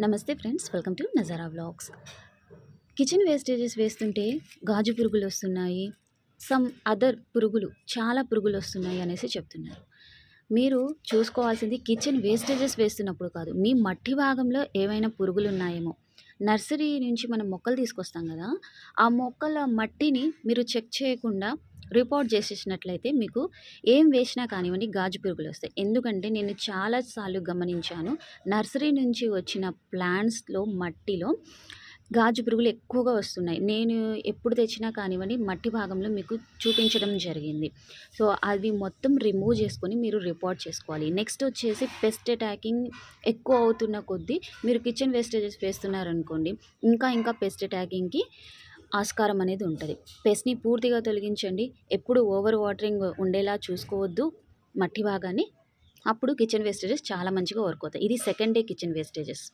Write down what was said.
నమస్తే friends welcome to Nazara vlogs. Kitchen wastages వేస్తుంటే గాజు పురుగులు వస్తున్నాయి సమ్ అదర్ పురుగులు చాలా పురుగులు వస్తున్నాయి అనేసి చెప్తున్నారు. మీరు చూసుకోవాల్సింది కిచెన్ వేస్టేజెస్ వేస్తున్నప్పుడు కాదు మీ మట్టి భాగంలో ఏవైనా పురుగులు ఉన్నాయేమో. నర్సరీ నుంచి మనం మొక్కలు తీసుకొస్తాం కదా ఆ మొక్కల మట్టిని మీరు చెక్ చేయకుండా రిపోర్ట్ చేసేసినట్లయితే మీకు ఏం వేసినా కానివ్వండి గాజు పురుగులు వస్తాయి. ఎందుకంటే నేను చాలాసార్లు గమనించాను నర్సరీ నుంచి వచ్చిన ప్లాంట్స్లో మట్టిలో గాజు పురుగులు ఎక్కువగా వస్తున్నాయి. నేను ఎప్పుడు తెచ్చినా కానివ్వండి మట్టి భాగంలో మీకు చూపించడం జరిగింది. సో అవి మొత్తం రిమూవ్ చేసుకొని మీరు రిపోర్ట్ చేసుకోవాలి. నెక్స్ట్ వచ్చేసి పెస్ట్ అటాకింగ్ ఎక్కువ అవుతున్న కొద్దీ మీరు కిచెన్ వేస్టేజెస్ వేస్తున్నారనుకోండి ఇంకా ఇంకా పెస్ట్ అటాకింగ్కి ఆస్కారం అనేది ఉంటుంది. పెస్ట్ని పూర్తిగా తొలగించండి. ఎప్పుడు ఓవర్ వాటరింగ్ ఉండేలా చూసుకోవద్దు. మట్టి భాగాన్ని. అప్పుడు కిచెన్ వేస్టేజెస్ చాలా మంచిగా వర్క్ అవుతాయి. ఇది సెకండ్ డే కిచెన్ వేస్టేజెస్.